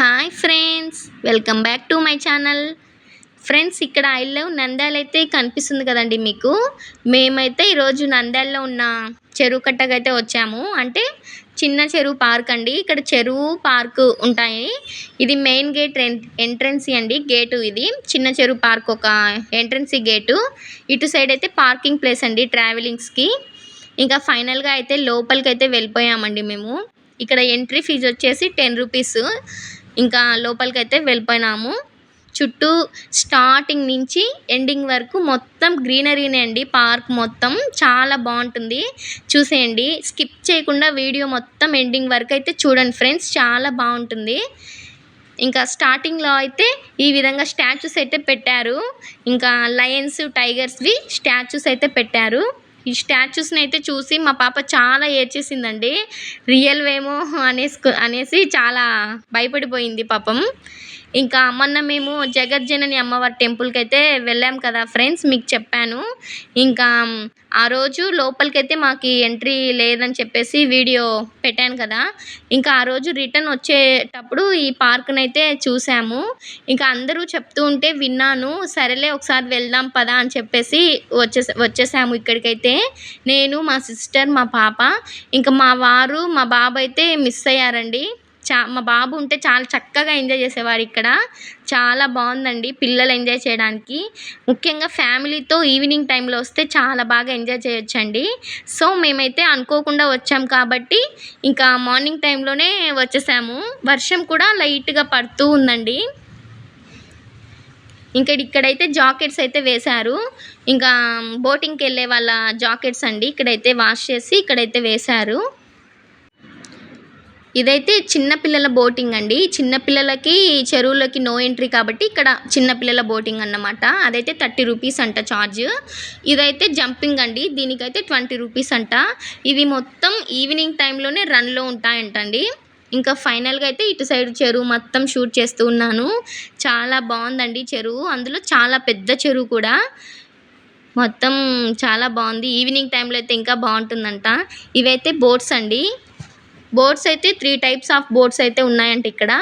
Hi friends welcome back to my channel friends ఇక్కడ I love Nandyal అయితే కనిపిస్తుంది కదండి మీకు. మేమైతే ఈరోజు నంద్యాలలో ఉన్న చెరువు కట్టకైతే వచ్చాము. అంటే చిన్న చెరువు పార్క్ అండి. ఇక్కడ చెరువు పార్క్ ఉంటాయి. ఇది మెయిన్ గేట్ ఎంట్రన్స్ అండి. గేటు ఇది. చిన్న చెరువు పార్క్ ఒక ఎంట్రన్స్ గేటు ఇటు సైడ్ అయితే పార్కింగ్ ప్లేస్ అండి ట్రావెలింగ్స్కి ఇంకా ఫైనల్గా అయితే లోపలికి అయితే వెళ్ళిపోయామండి మేము. ఇక్కడ ఎంట్రీ ఫీజు వచ్చేసి టెన్ రూపీస్ ఇంకా లోపలికి అయితే వెళ్ళిపోయినాము. చుట్టూ స్టార్టింగ్ నుంచి ఎండింగ్ వరకు మొత్తం గ్రీనరీనే అండి. పార్క్ మొత్తం చాలా బాగుంటుంది. చూసేయండి. స్కిప్ చేయకుండా వీడియో మొత్తం ఎండింగ్ వరకు అయితే చూడండి ఫ్రెండ్స్. చాలా బాగుంటుంది. ఇంకా స్టార్టింగ్లో అయితే ఈ విధంగా స్టాచ్యూస్ అయితే పెట్టారు. ఇంకా లయన్స్ టైగర్స్వి స్టాచ్యూస్ అయితే పెట్టారు. ఈ స్టాచ్యూస్ని అయితే చూసి మా పాప చాలా ఏడ్చేసిందండి. రియల్ వేమో అనేసి అనేసి చాలా భయపడిపోయింది పాపం. ఇంకా మొన్న మేము జగజ్జనని అమ్మవారి టెంపుల్కి అయితే వెళ్ళాం కదా ఫ్రెండ్స్ మీకు చెప్పాను. ఇంకా ఆ రోజు లోపలికైతే మాకు ఎంట్రీ లేదని చెప్పేసి వీడియో పెట్టాను కదా. ఇంకా ఆ రోజు రిటర్న్ వచ్చేటప్పుడు ఈ పార్క్నైతే అయితే చూసాము. ఇంకా అందరూ చెప్తూ ఉంటే విన్నాను సరేలే ఒకసారి వెళ్దాం పదా అని చెప్పేసి వచ్చేసా వచ్చేసాము ఇక్కడికైతే. నేను మా సిస్టర్ మా పాప ఇంకా మా వారు మా బాబు అయితే మిస్ అయ్యారండి. చా మా బాబు ఉంటే చాలా చక్కగా ఎంజాయ్ చేసేవాడు ఇక్కడ. చాలా బాగుందండి పిల్లలు ఎంజాయ్ చేయడానికి. ముఖ్యంగా ఫ్యామిలీతో ఈవినింగ్ టైంలో వస్తే చాలా బాగా ఎంజాయ్ చేయొచ్చండి. సో మేమైతే అనుకోకుండా వచ్చాం కాబట్టి ఇంకా మార్నింగ్ టైంలోనే వచ్చేసాము. వర్షం కూడా లైట్గా పడుతూ ఉందండి. ఇంకా ఇక్కడైతే జాకెట్స్ అయితే వేశారు. ఇంకా బోటింగ్కి వెళ్ళే వాళ్ళ జాకెట్స్ అండి. ఇక్కడైతే వాష్ చేసి ఇక్కడైతే వేశారు. ఇదైతే చిన్నపిల్లల బోటింగ్ అండి. చిన్నపిల్లలకి చెరువులకి నో ఎంట్రీ కాబట్టి ఇక్కడ చిన్నపిల్లల బోటింగ్ అన్నమాట. అదైతే థర్టీ రూపీస్ అంట ఛార్జ్ ఇదైతే జంపింగ్ అండి. దీనికైతే ట్వంటీ రూపీస్ అంట. ఇవి మొత్తం ఈవినింగ్ టైంలోనే రన్లో ఉంటాయంటండి. ఇంకా ఫైనల్గా అయితే ఇటు సైడ్ చెరువు మొత్తం షూట్ చేస్తూ ఉన్నాను. చాలా బాగుందండి చెరువు. అందులో చాలా పెద్ద చెరువు కూడా. మొత్తం చాలా బాగుంది. ఈవినింగ్ టైంలో అయితే ఇంకా బాగుంటుందంట. ఇవైతే బోట్స్ అండి. బోట్స్ అయితే త్రీ టైప్స్ ఆఫ్ బోట్స్ అయితే ఉన్నాయంట ఇక్కడ.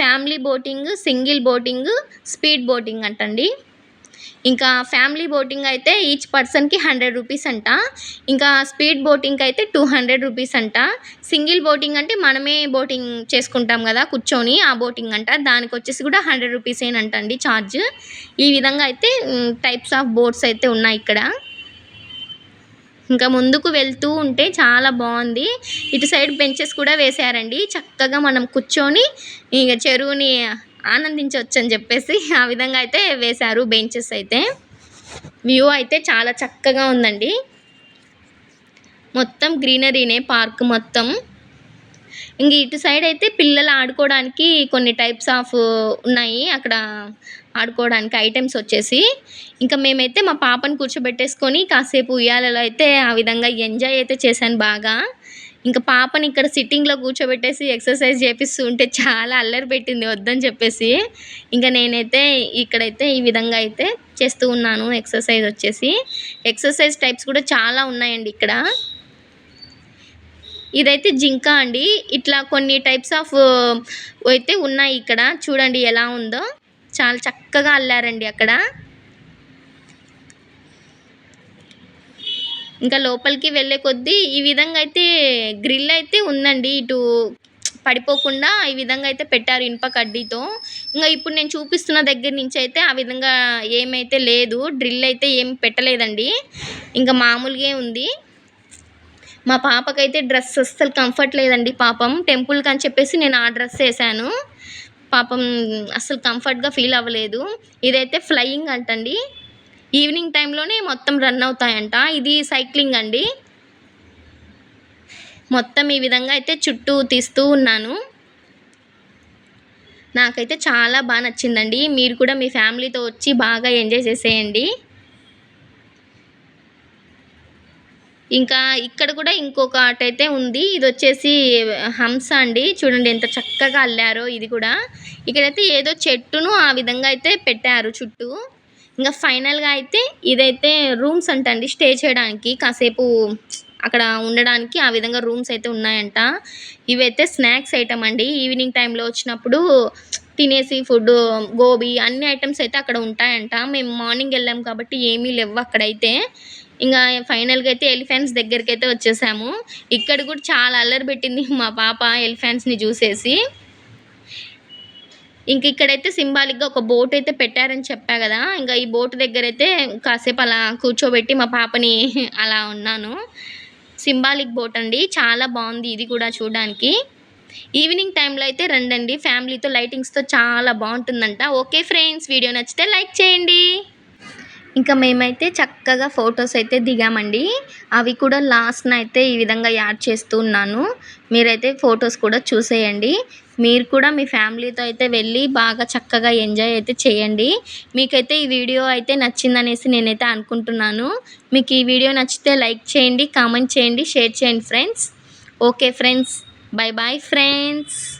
Family boating single boating speed boating అంటండి. ఇంకా ఫ్యామిలీ బోటింగ్ అయితే ఈచ్ పర్సన్కి హండ్రెడ్ రూపీస్ అంట. ఇంకా స్పీడ్ బోటింగ్కి అయితే టూ హండ్రెడ్ రూపీస్ అంట. సింగిల్ బోటింగ్ అంటే మనమే బోటింగ్ చేసుకుంటాం కదా కూర్చొని ఆ బోటింగ్ అంట. దానికి వచ్చేసి కూడా హండ్రెడ్ రూపీస్ ఏనంటండి ఛార్జ్. ఈ విధంగా అయితే టైప్స్ ఆఫ్ బోట్స్ అయితే ఉన్నాయి ఇక్కడ. ఇంకా ముందుకు వెళ్తూ ఉంటే చాలా బాగుంది. ఇటు సైడ్ బెంచెస్ కూడా వేసారండి చక్కగా మనం కూర్చొని ఇక చెరువుని ఆనందించవచ్చు అని చెప్పేసి ఆ విధంగా అయితే వేశారు బెంచెస్ అయితే. వ్యూ అయితే చాలా చక్కగా ఉందండి. మొత్తం గ్రీనరీనే పార్క్ మొత్తం. ఇంక ఇటు సైడ్ అయితే పిల్లలు ఆడుకోవడానికి కొన్ని టైప్స్ ఆఫ్ ఉన్నాయి. అక్కడ ఆడుకోవడానికి ఐటమ్స్ వచ్చేసి ఇంకా మేమైతే మా పాపని కూర్చోబెట్టేసుకొని కాసేపు ఉయ్యాలలో అయితే ఆ విధంగా ఎంజాయ్ అయితే చేశాను బాగా. ఇంకా పాపని ఇక్కడ సిట్టింగ్లో కూర్చోబెట్టేసి ఎక్సర్సైజ్ చేపిస్తూ ఉంటే చాలా అల్లరి పెట్టింది వద్దని చెప్పేసి. ఇంకా నేనైతే ఇక్కడైతే ఈ విధంగా అయితే చేస్తూ ఉన్నాను ఎక్సర్సైజ్ వచ్చేసి. ఎక్సర్సైజ్ టైప్స్ కూడా చాలా ఉన్నాయండి ఇక్కడ. ఇదైతే జింక అండి. ఇట్లా కొన్ని టైప్స్ ఆఫ్ అయితే ఉన్నాయి ఇక్కడ. చూడండి ఎలా ఉందో. చాలా చక్కగా అల్లారండి అక్కడ. ఇంకా లోపలికి వెళ్ళే కొద్దీ ఈ విధంగా అయితే గ్రిల్ అయితే ఉందండి. ఇటు పడిపోకుండా ఈ విధంగా అయితే పెట్టారు ఇనుప కడ్డీతో. ఇంకా ఇప్పుడు నేను చూపిస్తున్న దగ్గర నుంచి అయితే ఆ విధంగా ఏమైతే లేదు. డ్రిల్ అయితే ఏం పెట్టలేదండి. ఇంకా మామూలుగా ఉంది. మా పాపకైతే డ్రెస్ అస్సలు కంఫర్ట్ లేదండి పాపం. టెంపుల్కి అని చెప్పేసి నేను ఆ డ్రెస్ వేసాను. పాపం అస్సలు కంఫర్ట్గా ఫీల్ అవ్వలేదు. ఇదైతే ఫ్లయింగ్ అంటండి. ఈవినింగ్ టైంలోనే మొత్తం రన్ అవుతాయంట. ఇది సైక్లింగ్ అండి. మొత్తం ఈ విధంగా అయితే చుట్టూ తీస్తూ ఉన్నాను. నాకైతే చాలా బాగా నచ్చిందండి. మీరు కూడా మీ ఫ్యామిలీతో వచ్చి బాగా ఎంజాయ్ చేసేయండి. ఇంకా ఇక్కడ కూడా ఇంకొక అయితే ఉంది. ఇది వచ్చేసి హంస అండి. చూడండి ఎంత చక్కగా అల్లారో ఇది కూడా. ఇక్కడైతే ఏదో చెట్టును ఆ విధంగా అయితే పెట్టారు చుట్టూ. ఇంకా ఫైనల్గా అయితే ఇదైతే రూమ్స్ అంటండి స్టే చేయడానికి. కాసేపు అక్కడ ఉండడానికి ఆ విధంగా రూమ్స్ అయితే ఉన్నాయంట. ఇవైతే స్నాక్స్ ఐటమ్ అండి. ఈవినింగ్ టైంలో వచ్చినప్పుడు తినేసి ఫుడ్ గోబీ అన్ని ఐటమ్స్ అయితే అక్కడ ఉంటాయంట. మేము మార్నింగ్ వెళ్ళాం కాబట్టి ఏమీ లేవు అక్కడైతే. ఇంకా ఫైనల్గా అయితే ఎలిఫెంట్స్ దగ్గరికి అయితే వచ్చేసాము. ఇక్కడ కూడా చాలా అల్లరి పెట్టింది మా పాప ఎలిఫెంట్స్ని చూసేసి. ఇంక ఇక్కడైతే సింబాలిక్గా ఒక బోట్ అయితే పెట్టారని చెప్పా కదా. ఇంకా ఈ బోట్ దగ్గర అయితే కాసేపు అలా కూర్చోబెట్టి మా పాపని అలా ఉన్నాను. సింబాలిక్ బోట్ అండి. చాలా బాగుంది ఇది కూడా చూడడానికి. ఈవినింగ్ టైంలో అయితే రండండి. ఫ్యామిలీతో లైటింగ్స్తో చాలా బాగుంటుందంట. ఓకే ఫ్రెండ్స్ వీడియో నచ్చితే లైక్ చేయండి. ఇంకా మేమైతే చక్కగా ఫొటోస్ అయితే దిగామండి. అవి కూడా లాస్ట్న అయితే ఈ విధంగా యాడ్ చేస్తూ ఉన్నాను. మీరైతే ఫొటోస్ కూడా చూసేయండి. మీరు కూడా మీ ఫ్యామిలీతో అయితే వెళ్ళి బాగా చక్కగా ఎంజాయ్ అయితే చేయండి. మీకైతే ఈ వీడియో అయితే నచ్చిందనేసి నేనైతే అనుకుంటున్నాను. మీకు ఈ వీడియో నచ్చితే లైక్ చేయండి కామెంట్ చేయండి షేర్ చేయండి friends okay friends Bye bye friends.